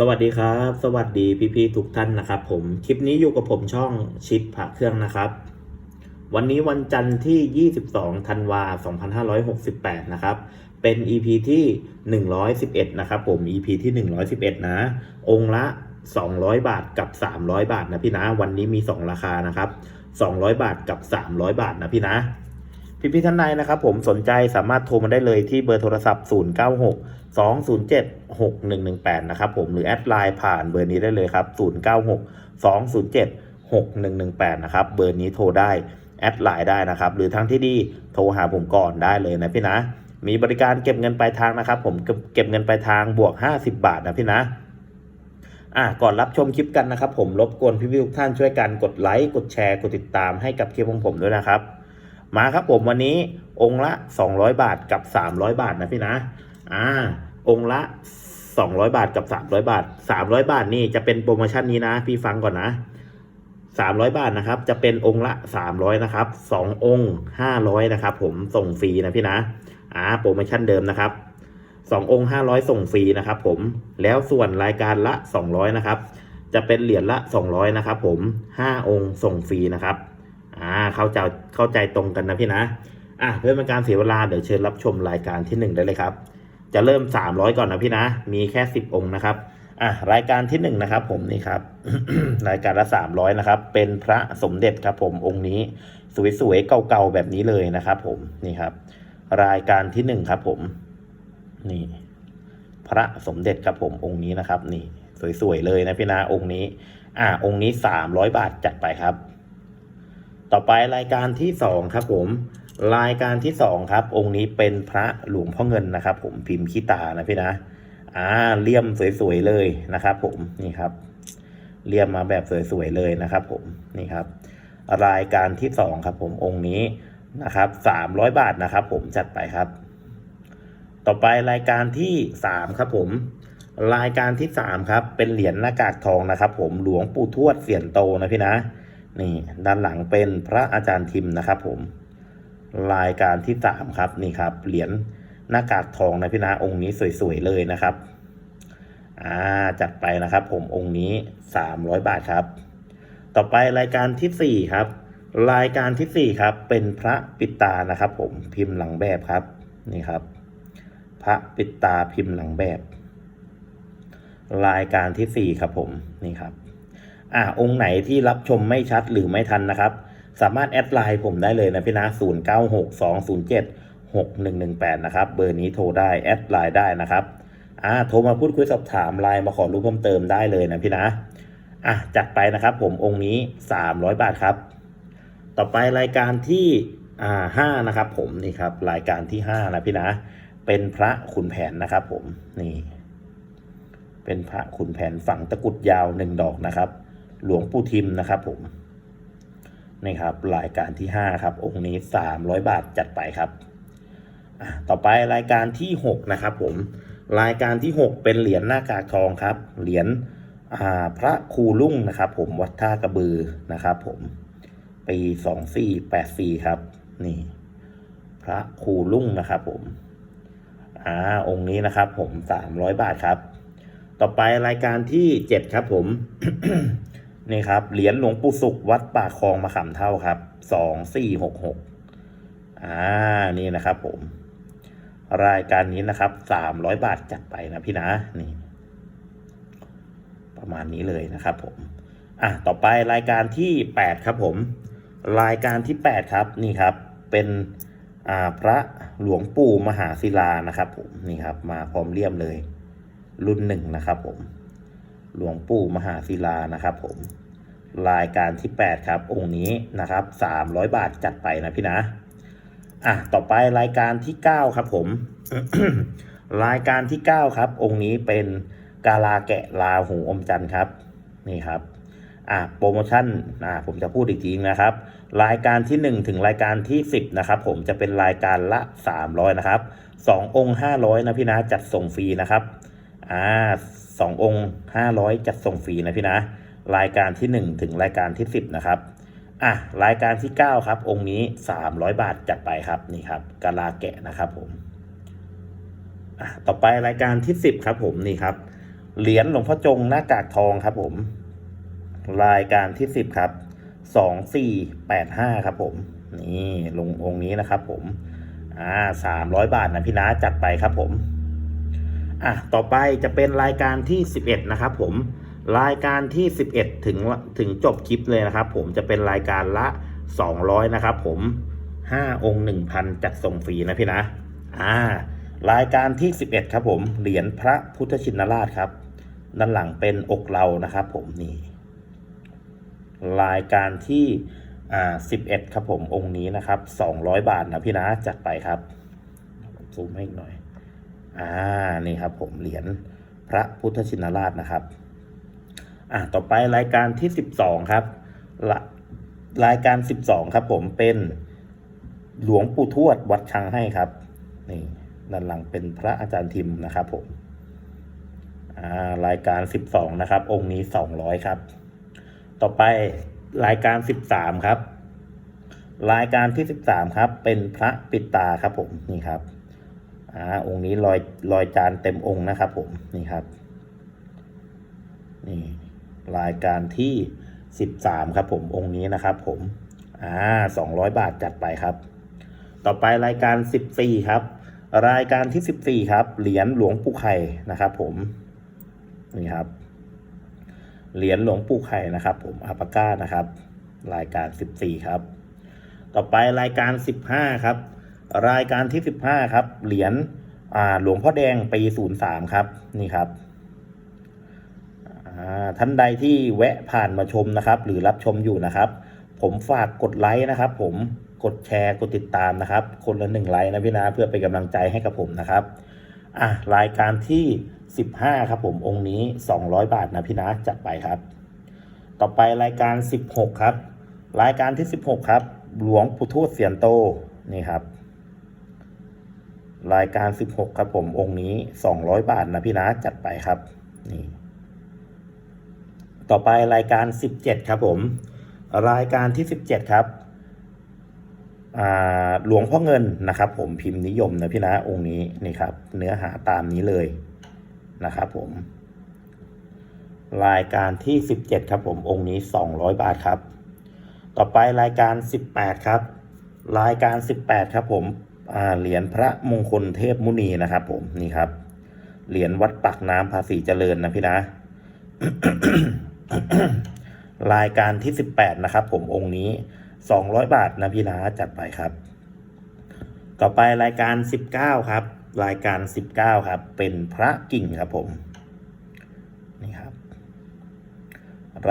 สวัสดีครับ สวัสดีพี่ๆทุกท่านนะครับ ผมคลิปนี้อยู่กับผมช่องชิดผักเครื่องนะครับ วันนี้วันจันทร์ที่ 22ธันวา2568 นะครับ เป็น EP ที่ 111 นะครับผม EP ที่ 111 นะ องค์ละ 200 บาทกับ 300 บาทนะพี่นะ วันนี้มี 2 ราคานะครับ 200 บาทกับ 300 บาทนะพี่นะ พี่พี่ๆท่านใดนะครับผมสนใจสามารถโทรมาได้เลยที่เบอร์โทรศัพท์ 096 207 6118 นะครับผมหรือแอดไลน์ผ่านเบอร์นี้ได้เลยครับ 096 207 6118 นะครับเบอร์นี้โทรได้แอดไลน์ได้นะครับ หรือทางที่ดีโทรหาผมก่อนได้เลยนะพี่นะ มีบริการเก็บเงินปลายทางนะครับ ผมเก็บเก็บเงินปลายทางบวก 50 บาทนะพี่นะอะก่อนรับชมคลิปกันนะครับ ผมรบกวนพี่ๆทุกท่านช่วยกันกดไลค์กดแชร์กดติดตามให้กับคลิปของผมด้วยนะครับ มาครับผมวันนี้องค์ละ 200 บาทกับ 300 บาทนะพี่นะ อ่า องค์ละ 200 บาทกับ 300 บาท 300 บาทนี่จะเป็นโปรโมชั่นนี้นะ พี่ฟังก่อนนะ300 บาทนะครับ จะเป็นองค์ละ 300 นะครับ 2 องค์ 500 นะครับ ผมส่งฟรีนะพี่นะ อ่า โปรโมชั่นเดิมนะครับ 2 องค์ 500 ส่งฟรีนะครับผม แล้วส่วนรายการละ 200 นะครับ จะเป็นเหรียญละ 200 นะครับผม 5 องค์ส่งฟรีนะครับ อ่าเข้าใจเข้าใจตรงกันนะพี่นะอะเพื่อเป็นการเสียเวลาเดี๋ยวเชิญรับชมรายการที่หนึ่งได้เลยครับ จะเริ่ม300ก่อนนะพี่นะ มีแค่10องค์นะครับอะรายการที่1นะครับ ผมนี่ครับ รายการละ300นะครับ เป็นพระสมเด็จครับผมองค์นี้สวยๆเก่าๆแบบนี้เลยนะครับ ผมนี่ครับ รายการที่1ครับ ผมนี่ พระสมเด็จครับผมองค์นี้นะครับ นี่ สวยๆเลยนะพี่นะองค์นี้ อะองค์นี้300บาทจัดไปครับ ต่อไปรายการที่2ครับผม รายการที่สองครับ องค์นี้เป็นพระหลวงพ่อเงินนะครับ ผมพิมพ์ขี้ตานะพี่นะอ่าเลี่ยมสวยๆเลยนะครับ ผมนี่ครับ เลี่ยมมาแบบสวยๆเลยนะครับ ผมนี่ครับ รายการที่สองครับ ผมองค์นี้นะครับสามร้อยบาทนะครับ ผมจัดไปครับ ต่อไปรายการที่สามครับ ผม รายการที่สามครับ เป็นเหรียญหน้ากากทองนะครับ ผมหลวงปู่ทวดเสียนโตนะพี่นะ นี่ด้านหลังเป็นพระอาจารย์ทิมนะครับผมรายการที่สามครับนี่ครับเหรียญหน้ากากทองนะพี่นะองค์นี้สวยๆเลยนะครับอ่าจัดไปนะครับ ผมองค์นี้สามร้อยบาทครับ ต่อไปรายการที่สี่ครับ รายการที่สี่ครับ เป็นพระปิดตานะครับ ผมพิมพ์หลังแบบครับนี่ครับ พระปิดตาพิมพ์หลังแบบ รายการที่สี่ครับผมนี่ครับ อ่าองค์ไหนที่รับชมไม่ชัดหรือไม่ทันนะครับ สามารถแอดไลน์ผมได้เลยนะพี่นะ0 9 6 2 0 7 6 1 1 8นะครับเบอร์นี้โทรได้แอดไลน์ได้นะครับอ่าโทรมาพูดคุยสอบถามไลน์มาขอรู้เพิ่มเติมได้เลยนะพี่นะอะจัดไปนะครับผมองค์นี้300บาทครับ ต่อไปรายการที่อ่าห้านะครับผมนี่ครับรายการที่ห้านะพี่นะ เป็นพระขุนแผนนะครับผมนี่ เป็นพระขุนแผนฝังตะกุดยาวหนึ่งดอกนะครับ หลวงปู่ทิมนะครับผมนี่ครับรายการที่5ครับองค์นี้ 300 บาทจัดไปครับต่อไปรายการที่ 6 นะครับผมรายการที่ 6 เป็นเหรียญหน้ากากทองครับ เหรียญพระครูลุ่งนะครับ ผมวัดท่ากระบือนะครับผมปี2484ครับนี่พระครูลุ่งนะครับผมอ่าองค์นี้นะครับผม300บาทครับ ต่อไปรายการที่7ครับผม นี่ครับเหรียญหลวงปู่สุขวัดป่าคลองมะขามเท่าครับสองสี่หกหกอ่านี่นะครับผม รายการนี้นะครับสามร้อยบาทจัดไปนะพี่นะนี่ ประมาณนี้เลยนะครับผมอะต่อไปรายการที่แปดครับผม รายการที่แปดครับนี่ครับ เป็นอ่าพระหลวงปู่มหาศิลานะครับผมนี่ครับ มาพร้อมเลี่ยมเลย รุ่นหนึ่งนะครับผม หลวงปู่มหาศิลานะครับผมรายการที่ 8 ครับ องค์นี้นะครับ 300 บาทจัดไปนะพี่นะ อะ ต่อไปรายการที่ 9 ครับผม รายการที่ 9 ครับ องค์นี้เป็นกาลาแกะลาหูอมจันทร์ครับ นี่ครับ อะโปรโมชั่น อะผมจะพูดอีกทีนะครับ รายการที่ 1 ถึงรายการที่ 10 นะครับ ผมจะเป็นรายการละ 300 นะครับ 2 องค์ 500 นะพี่นะ จัดส่งฟรีนะครับ อ่า สององค์ห้าร้อยจัดส่งฟรีนะพี่นะ รายการที่หนึ่งถึงรายการที่สิบนะครับอะรายการที่เก้าครับ องค์นี้สามร้อยบาทจัดไปครับนี่ครับกะลาแกะนะครับผมอะต่อไปรายการที่สิบครับผมนี่ครับ เหรียญหลวงพ่อจงหน้ากากทองครับผม รายการที่สิบครับสองสี่แปดห้าครับผมนี่ลงองค์นี้นะครับผมอ่าสามร้อยบาทนะพี่นะจัดไปครับผม อะต่อไปจะเป็นรายการที่สิบเอ็ดนะครับผมรายการที่สิบเอ็ดถึงถึงจบคลิปเลยนะครับผมจะเป็นรายการละสองร้อยนะครับผมห้าองค์หนึ่งพันจัดส่งฟรีนะพี่นะอ่ารายการที่สิบเอ็ดครับผมเหรียญพระพุทธชินราชครับ ด้านหลังเป็นอกเรานะครับผมนี่รายการที่อ่าสิบเอ็ดครับผมองค์นี้นะครับสองร้อยบาทนะพี่นะจัดไปครับซูมให้หน่อย อ่านี่ครับผมเหรียญพระพุทธชินราชนะครับอ่าต่อไปรายการที่สิบสองครับละรายการสิบสองครับผมเป็นหลวงปู่ทวดวัดช้างให้ครับนี่ด้านหลังเป็นพระอาจารย์ทิมนะครับผมอ่ารายการสิบสองนะครับ องค์นี้สองร้อยครับ ต่อไปรายการสิบสามครับ รายการที่สิบสามครับ เป็นพระปิดตาครับผมนี่ครับ อ่าองค์นี้ลอยลอยจานเต็มองค์นะครับผมนี่ครับนี่รายการที่สิบสามครับผมองค์นี้นะครับผมอ่าสองร้อยบาทจัดไปครับ ต่อไปรายการสิบสี่ครับ รายการที่สิบสี่ครับ เหรียญหลวงปู่ไข่นะครับ ผมนี่ครับ เหรียญหลวงปู่ไข่นะครับ ผมอาปาก้านะครับ รายการสิบสี่ครับ ต่อไปรายการสิบห้าครับ รายการที่สิบห้าครับ เหรียญหลวงพ่อแดงปีศูนย์สามครับ นี่ครับท่านใดที่แวะผ่านมาชมนะครับ หรือรับชมอยู่นะครับ ผมฝากกดไลค์นะครับ ผมกดแชร์กดติดตามนะครับ คนละหนึ่งไลค์นะพี่นะเพื่อเป็นกำลังใจให้กับผมนะครับอะรายการที่ 15 ครับ ผมองค์นี้ 200 บาทนะพี่นะจัดไปครับ ต่อไปรายการ 16 ครับ รายการที่ 16 ครับ หลวงปู่ทวดเสียนโตนี่ครับ รายการ 16 ครับผมองค์นี้ 200 บาทนะพี่นะจัดไปครับนี่ต่อไปรายการ 17 ครับผม รายการที่ 17 ครับอ่าหลวงพ่อเงินนะครับ ผมพิมพ์นิยมนะพี่นะองค์นี้นี่ครับ เนื้อหาตามนี้เลยนะครับผม รายการที่ 17 ครับผมองค์นี้ 200 บาทครับ ต่อไปรายการ 18 ครับ รายการ 18 ครับผม เหรียญพระมงคลเทพมุนีนะครับ ผมนี่ครับ เหรียญวัดปักน้ำภาษีเจริญนะพี่นะ รายการที่18นะครับ ผมองค์นี้200บาทนะพี่นะจัดไปครับ ต่อไปรายการ19ครับ รายการ19ครับ เป็นพระกิ่งครับ ผมนี่ครับ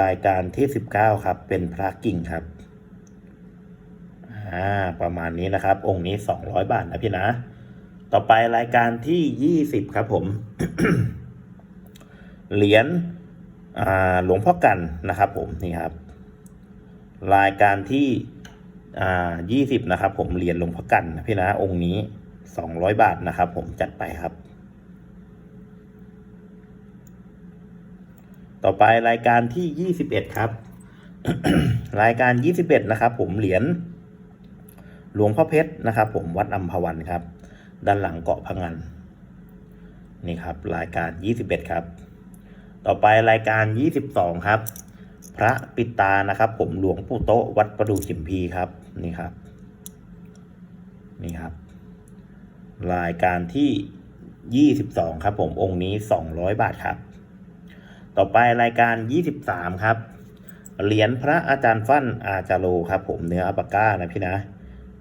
รายการที่19ครับ เป็นพระกิ่งครับ ประมาณนี้นะครับ องค์นี้ 200 บาทนะพี่นะ ต่อไปรายการที่ 20 ครับผม เหรียญหลวงพ่อกันนะครับ ผมนี่ครับ รายการที่ยี่สิบนะครับ ผมเหรียญหลวงพ่อกันนะพี่นะ องค์นี้สองร้อยบาทนะครับ ผมจัดไปครับ ต่อไปรายการที่ยี่สิบเอ็ดครับ รายการยี่สิบเอ็ดนะครับ ผมเหรียญ หลวงพ่อเพชรนะครับ ผมวัดอัมพวันครับ ด้านหลังเกาะพังันนี่ครับ รายการยี่สิบเอ็ดครับ ต่อไปรายการยี่สิบสองครับ พระปิตานะครับ ผมหลวงปู่โตะวัดประดู่จิมพีครับนี่ครับนี่ครับ รายการที่ยี่สิบสองครับผมองค์นี้สองร้อยบาทครับ ต่อไปรายการยี่สิบสามครับเหรียญพระอาจารย์ฟั่นอาจาโรครับ ผมเนื้ออัปปาก้านะพี่นะ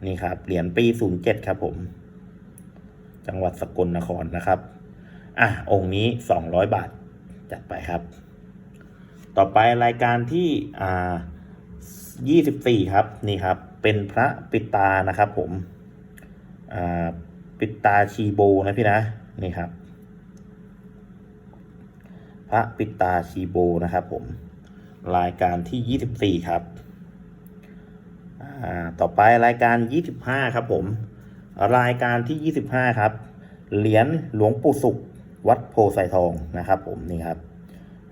นี่ครับ เหรียญปีศูนย์เจ็ดครับผม จังหวัดสกลนครนะครับ อะ องค์นี้สองร้อยบาท จัดไปครับ ต่อไปรายการที่อ่ายี่สิบสี่ครับ นี่ครับ เป็นพระปิตานะครับ ผม อ่า ปิตาชีโบนะพี่นะ นี่ครับ พระปิตาชีโบนะครับ ผม รายการที่ยี่สิบสี่ครับ ต่อไปรายการยี่สิบห้าครับผม รายการที่ยี่สิบห้าครับ เหรียญหลวงปู่สุข วัดโพไซทองนะครับ ผมนี่ครับ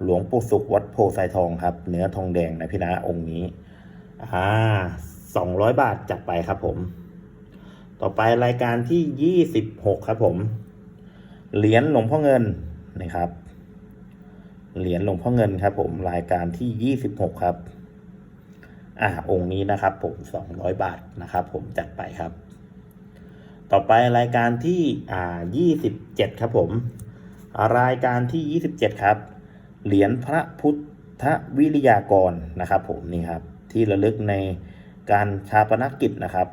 หลวงปู่สุข วัดโพไซทองครับ เนื้อทองแดงนะพี่นะองค์นี้อ่าสองร้อยบาทจัดไปครับผม ต่อไปรายการที่ยี่สิบหกครับผม เหรียญหลวงพ่อเงินนะครับ เหรียญหลวงพ่อเงินครับผม รายการที่ 26 ครับ อ่าองค์นี้นะครับผม 200 บาทนะครับ ผมจัดไปครับ ต่อไปรายการที่อ่า27 ครับผม รายการที่ 27 ครับ เหรียญพระพุทธวิริยากรนะครับ ผมนี่ครับ ที่ระลึกในการชาปนกิจนะครับ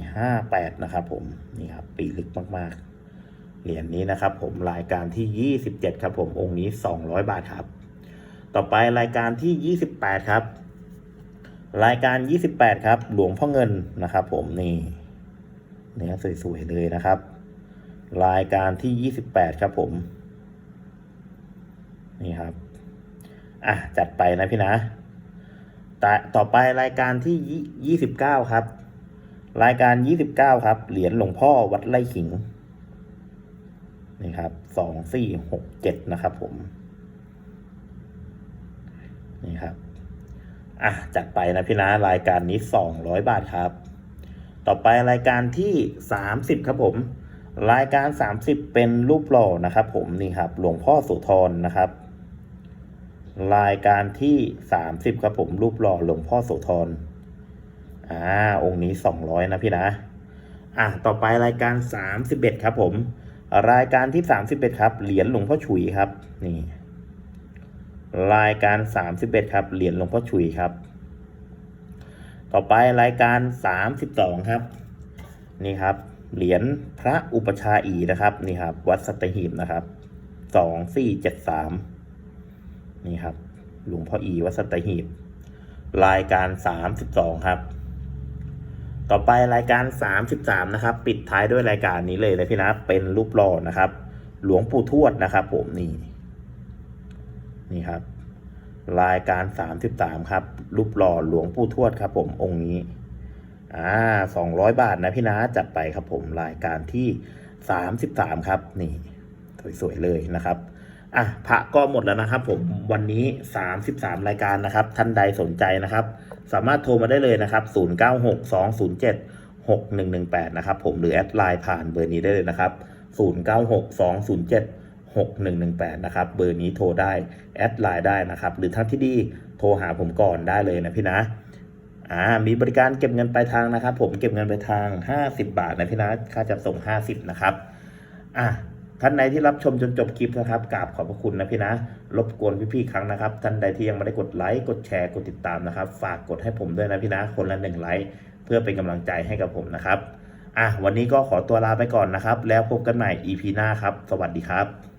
2458 นะครับ ผมนี่ครับปีลึกมากๆเหรียญนี้นะครับผมรายการที่ 27 ครับผมองค์นี้ 200 บาทครับ ต่อไปรายการที่ 28 ครับ รายการ 28 ครับ หลวงพ่อเงินนะครับผมนี่เนื้อสวยๆเลยนะครับ รายการที่ 28 ครับผม นี่ครับ อะ จัดไปนะพี่นะต่ต่อไปรายการที่ 29 ครับ รายการ 29 ครับ เหรียญหลวงพ่อวัดไร่ขิง นี่ครับสองสี่หกเจ็ดนะครับผม นี่ครับ อะจัดไปนะพี่นะรายการนี้ 200 บาทครับ ต่อไปรายการที่ 30 ครับผม รายการ 30 เป็นรูปหล่อนะครับ ผมนี่ครับ หลวงพ่อโสธรนะครับ รายการที่ 30 ครับผม รูปหล่อหลวงพ่อโสธรอ่าองค์นี้ 200 นะพี่นะอะต่อไปรายการ 31 ครับผม รายการที่ 31 ครับ เหรียญหลวงพ่อฉุยครับ นี่ รายการ 31 ครับ เหรียญหลวงพ่อฉุยครับ ต่อไปรายการ 32 ครับ นี่ครับ เหรียญพระอุปชาอีนะครับ นี่ครับ วัดสัตหีบนะครับสองสี่เจ็ดสามนี่ครับ หลวงพ่ออีวัดสัตหีบ รายการ 32 ครับ ต่อไปรายการ 33 นะครับ ปิดท้ายด้วยรายการนี้เลยนะพี่นะ เป็นรูปหล่อนะครับ หลวงปู่ทวดนะครับ ผมนี่ นี่ครับ รายการ 33 ครับ รูปหล่อหลวงปู่ทวดครับ ผมองค์นี้อ่าสองร้อยบาทนะพี่นะจัดไปครับผมรายการที่สามสิบสามครับ นี่ สวยๆเลยนะครับอะพระก็หมดแล้วนะครับ ผมวันนี้สามสิบสามรายการนะครับ ท่านใดสนใจนะครับ สามารถโทรมาได้เลยนะครับศูนย์เก้าหกสองศูนย์เจ็ดหกหนึ่งหนึ่งแปดนะครับ ผมหรือแอดไลน์ผ่านเบอร์นี้ได้เลยนะครับศู นย์เก้าหกสองศูนย์เจ็ดหนึ่งหนึ่งแปดนะครับ เบอร์นี้โทรได้ แอดไลน์ได้นะครับ หรือทางที่ดีโทรหาผมก่อนได้เลยนะพี่นะอ่ามีบริการเก็บเงินปลายทางนะครับ ผมเก็บเงินปลายทาง 50 บาทนะพี่นะค่าจัดส่ง 50 นะครับอะท่านใดที่รับชมจนจบคลิปนะครับกราบขอบพระคุณนะพี่นะ รบกวนพี่ๆครั้งนะครับ ท่านใดที่ยังไม่ได้กดไลค์ กดแชร์ กดติดตามนะครับ ฝากกดให้ผมด้วยนะพี่นะ คนละหนึ่งไลค์ เพื่อเป็นกำลังใจให้กับผมนะครับ อะ วันนี้ก็ขอตัวลาไปก่อนนะครับ แล้วพบกันใหม่ EP หน้าครับ สวัสดีครับ